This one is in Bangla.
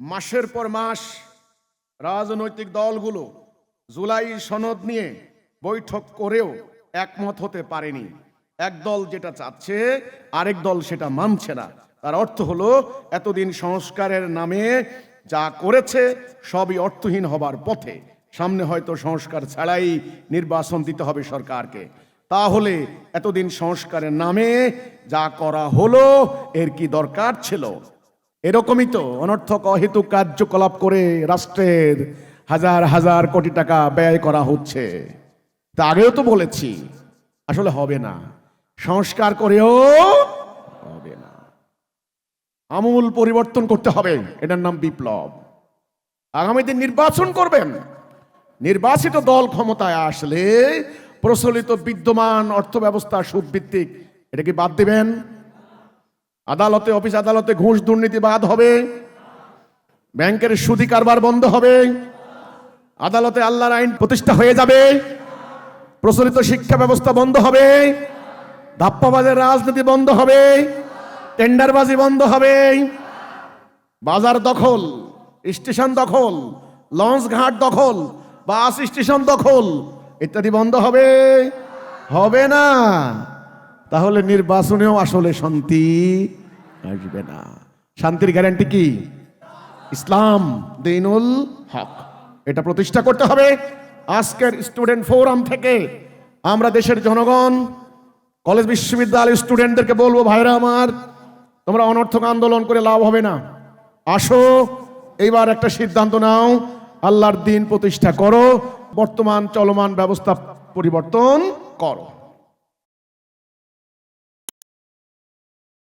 মাসের পর মাস রাজনৈতিক দলগুলো জুলাই সনদ নিয়ে বৈঠক করেও একমত হতে পারেনি। এক দল যেটা চাচ্ছে, আরেক দল সেটা মানছে না। তার অর্থ হলো, এতদিন সংস্কারের নামে যা করেছে সবই অর্থহীন হবার পথে। সামনে হয়তো সংস্কার ছাড়াই নির্বাচন দিতে হবে সরকারকে। তাহলে এতদিন সংস্কারের নামে যা করা হলো, এর কি দরকার ছিল? এরকমই তো অনর্থক অহেতুক কার্যকলাপ করে রাষ্ট্রের হাজার হাজার কোটি টাকা ব্যয় করা হচ্ছে। তা আগেও তো বলেছি, আসলে হবে না। সংস্কার করেও হবে না। আমূল পরিবর্তন করতে হবে, এটার নাম বিপ্লব। আগামী দিন নির্বাচন করবেন। নির্বাচিত দল ক্ষমতায় আসলে প্রচলিত বিদ্যমান অর্থ ব্যবস্থা সুদভিত্তিক, এটা কি বাদ দিবেন? আদালতে, অফিস আদালতে ঘুষ দুর্নীতি বাদ হবে। ব্যাংকের সুদি কারবার বন্ধ হবে। আদালতে আল্লাহর আইন প্রতিষ্ঠা হয়ে যাবে। প্রচলিত শিক্ষা ব্যবস্থা বন্ধ হবে। ধাপ্পাবাজের রাজনীতি বন্ধ হবে। টেন্ডারবাজি বন্ধ হবে। বাজার দখল, স্টেশন দখল, লঞ্চ ঘাট দখল, বাস স্টেশন দখল ইত্যাদি বন্ধ হবে। হবে না। তাহলে নির্বাচনেও আসলে শান্তি আসবে না। শান্তির গ্যারান্টি কি? ইসলাম, দিনুল হক। এটা প্রতিষ্ঠা করতে হবে আজকের স্টুডেন্ট ফোরাম থেকে। আমরা দেশের জনগণ কলেজ বিশ্ববিদ্যালয় স্টুডেন্টদেরকে বলব ভাইরা আমার, তোমরা অনর্থক আন্দোলন করে লাভ হবে না। আসো, এইবার একটা সিদ্ধান্ত নাও, আল্লাহর দিন প্রতিষ্ঠা করো, বর্তমান চলমান ব্যবস্থা পরিবর্তন করো।